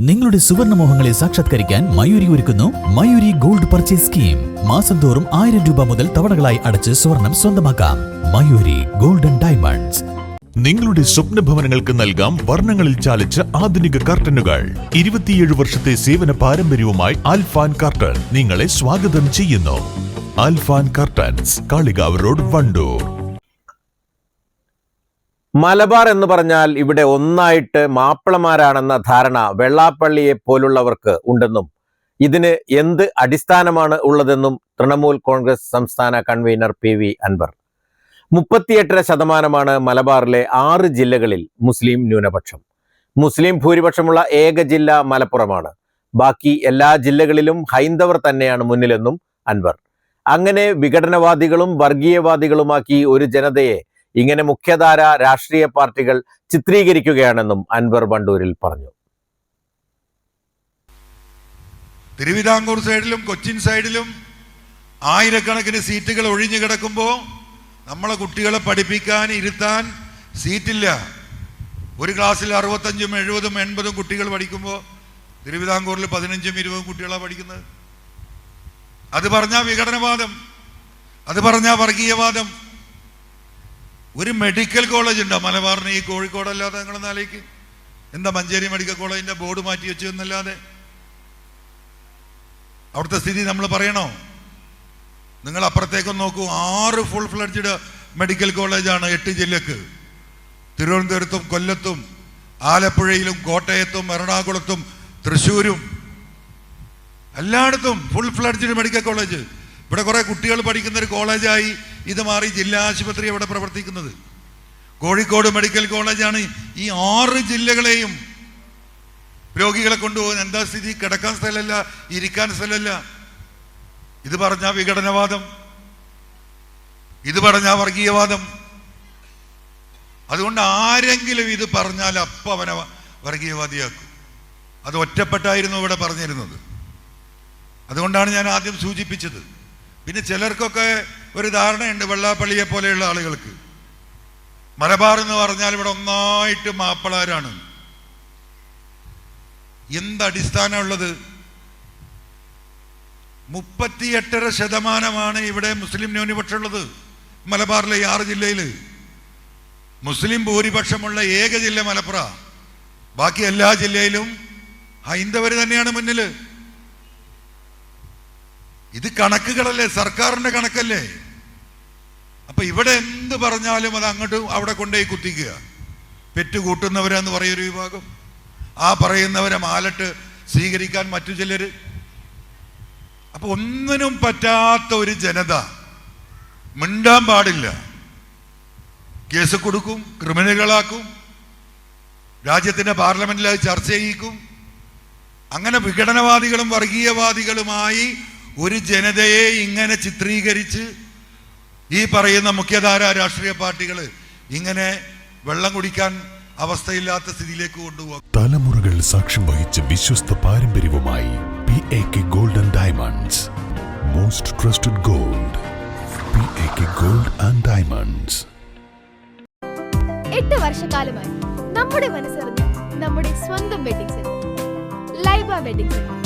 നിങ്ങളുടെ സുവർണ മോഹങ്ങളെ സാക്ഷാത്കരിക്കാൻ മയൂരി ഒരുക്കുന്നു മയൂരി ഗോൾഡ് പർച്ചേസ് സ്കീം. മാസം തോറും ആയിരം രൂപ മുതൽ തവണകളായി അടച്ച് സ്വർണം സ്വന്തമാക്കാം. Mayuri golden diamonds. നിങ്ങളുടെ സ്വപ്ന ഭവനങ്ങൾക്ക് നൽകാം വർണങ്ങളിൽ ചാലിച്ച ആധുനിക കർട്ടനുകൾ. ഇരുപത്തിയേഴ് വർഷത്തെ സേവന പാരമ്പര്യവുമായി അൽഫാൻ കർട്ടൻ നിങ്ങളെ സ്വാഗതം ചെയ്യുന്നു. Alfan curtains Kalikavu road Wandoor. Malabar എന്ന് പറഞ്ഞാൽ ഇവിടെ ഒന്നായിട്ട് മാപ്പിളമാരാണെന്ന ധാരണ വെള്ളാപ്പള്ളിയെ പോലുള്ളവർക്ക് ഉണ്ടെന്നും ഇതിന് എന്ത് അടിസ്ഥാനമാണ് ഉള്ളതെന്നും തൃണമൂൽ കോൺഗ്രസ് സംസ്ഥാന കൺവീനർ പി വി അൻവർ. മുപ്പത്തിയെട്ടര ശതമാനമാണ് മലബാറിലെ ആറ് ജില്ലകളിൽ മുസ്ലിം ന്യൂനപക്ഷം. മുസ്ലിം ഭൂരിപക്ഷമുള്ള ഏക ജില്ല മലപ്പുറമാണ്. ബാക്കി എല്ലാ ജില്ലകളിലും ഹൈന്ദവർ തന്നെയാണ് മുന്നിലെന്നും അൻവർ. അങ്ങനെ വിഘടനവാദികളും വർഗീയവാദികളുമാക്കി ഒരു ജനതയെ ഇങ്ങനെ മുഖ്യധാര രാഷ്ട്രീയ പാർട്ടികൾ ചിത്രീകരിക്കുകയാണെന്നും അൻവർ ബണ്ടൂരിൽ പറഞ്ഞു. തിരുവിതാംകൂർ സൈഡിലും കൊച്ചിൻ സൈഡിലും ആയിരക്കണക്കിന് സീറ്റുകൾ ഒഴിഞ്ഞു കിടക്കുമ്പോൾ നമ്മളെ കുട്ടികളെ പഠിപ്പിക്കാൻ ഇരുത്താൻ സീറ്റില്ല. ഒരു ക്ലാസ്സിൽ അറുപത്തഞ്ചും എഴുപതും എൺപതും കുട്ടികൾ പഠിക്കുമ്പോൾ തിരുവിതാംകൂറിൽ പതിനഞ്ചും ഇരുപതും കുട്ടികളാണ് പഠിക്കുന്നത്. അത് പറഞ്ഞാൽ വിഘടനവാദം. അത് പറഞ്ഞാൽ വർഗീയവാദം. ഒരു മെഡിക്കൽ കോളേജ് ഉണ്ടോ? മലബാറിന് ഈ കോഴിക്കോടല്ലാതെ നിങ്ങൾ നാലേക്ക് എന്താ മഞ്ചേരി മെഡിക്കൽ കോളേജിന്റെ ബോർഡ് മാറ്റി വെച്ചു എന്നല്ലാതെ? അവിടുത്തെ സ്ഥിതി നമ്മൾ പറയണോ? നിങ്ങൾ അപ്പുറത്തേക്കൊന്ന് നോക്കൂ. ആറ് ഫുൾ ഫ്ലഡ്ജഡ് മെഡിക്കൽ കോളേജാണ് എട്ട് ജില്ലക്ക്. തിരുവനന്തപുരത്തും കൊല്ലത്തും ആലപ്പുഴയിലും കോട്ടയത്തും എറണാകുളത്തും തൃശ്ശൂരും. എല്ലായിടത്തും ഫുൾ ഫ്ലഡ്ജഡ് മെഡിക്കൽ കോളേജ് ഇവിടെ കുറെ കുട്ടികൾ പഠിക്കുന്ന ഒരു കോളേജായി ഇത് മാറി ജില്ലാ ആശുപത്രി അവിടെ പ്രവർത്തിക്കുന്നത്? കോഴിക്കോട് മെഡിക്കൽ കോളേജാണ് ഈ ആറ് ജില്ലകളെയും രോഗികളെ കൊണ്ടുപോകുന്ന എന്താ സ്ഥിതി? കിടക്കാൻ സ്ഥലമല്ല ഇരിക്കാൻ സ്ഥലമല്ല. ഇത് പറഞ്ഞ വിഘടനവാദം. ഇത് പറഞ്ഞ വർഗീയവാദം. അതുകൊണ്ട് ആരെങ്കിലും ഇത് പറഞ്ഞാൽ അപ്പം അവനെ വർഗീയവാദിയാക്കും. അത് ഒറ്റപ്പെട്ടായിരുന്നു ഇവിടെ പറഞ്ഞിരുന്നത്. അതുകൊണ്ടാണ് ഞാൻ ആദ്യം സൂചിപ്പിച്ചത്. പിന്നെ ചിലർക്കൊക്കെ ഒരു ധാരണയുണ്ട് വെള്ളാപ്പള്ളിയെ പോലെയുള്ള ആളുകൾക്ക്. മലബാർ എന്ന് പറഞ്ഞാൽ ഇവിടെ ഒന്നായിട്ട് മാപ്പിളാരാണ്. എന്തടിസ്ഥാനമുള്ളത് മുപ്പത്തിയെട്ടര ശതമാനമാണ് ഇവിടെ മുസ്ലിം ന്യൂനപക്ഷമുള്ളത് മലബാറിലെ ആറ് ജില്ലയിൽ. മുസ്ലിം ഭൂരിപക്ഷമുള്ള ഏക ജില്ല മലപ്പുറ. ബാക്കി എല്ലാ ജില്ലയിലും ഹൈന്ദവർ തന്നെയാണ് മുന്നിൽ ഇത് കണക്കുകളല്ലേ? സർക്കാരിന്റെ കണക്കല്ലേ? അപ്പൊ ഇവിടെ എന്ത് പറഞ്ഞാലും അത് അങ്ങോട്ട് അവിടെ കൊണ്ടുപോയി കുത്തിക്കുക. പെറ്റുകൂട്ടുന്നവരെന്ന് പറയൊരു വിഭാഗം. ആ പറയുന്നവരെ മാലട്ട് സ്വീകരിക്കാൻ മറ്റു ചിലർ അപ്പൊ ഒന്നിനും പറ്റാത്ത ഒരു ജനത മിണ്ടാൻ പാടില്ല. കേസ് കൊടുക്കും ക്രിമിനലുകളാക്കും രാജ്യത്തിന്റെ പാർലമെന്റിൽ അത് ചർച്ച ചെയ്യിക്കും. അങ്ങനെ വിഘടനവാദികളും വർഗീയവാദികളുമായി ഒരു ജനതയെ ഇങ്ങനെ ചിത്രീകരിച്ച് ഈ പറയുന്ന മുഖ്യധാര രാഷ്ട്രീയ പാർട്ടികൾ ഇങ്ങനെ വെള്ളം കുടിക്കാൻ അവസ്ഥയില്ലാത്ത സ്ഥിതിയിലേക്ക് കൊണ്ടുപോകും. തലമുറകൾ സാക്ഷ്യം വഹിച്ച വിശ്വസ്ത പാരമ്പര്യവുമായി P A K golden diamonds most trusted gold P A K gold and diamonds എട്ട് വർഷക്കാലമായി നമ്മുടെ മനസ്സറിഞ്ഞ് നമ്മുടെ സ്വന്തം wedding centre Laiba wedding centre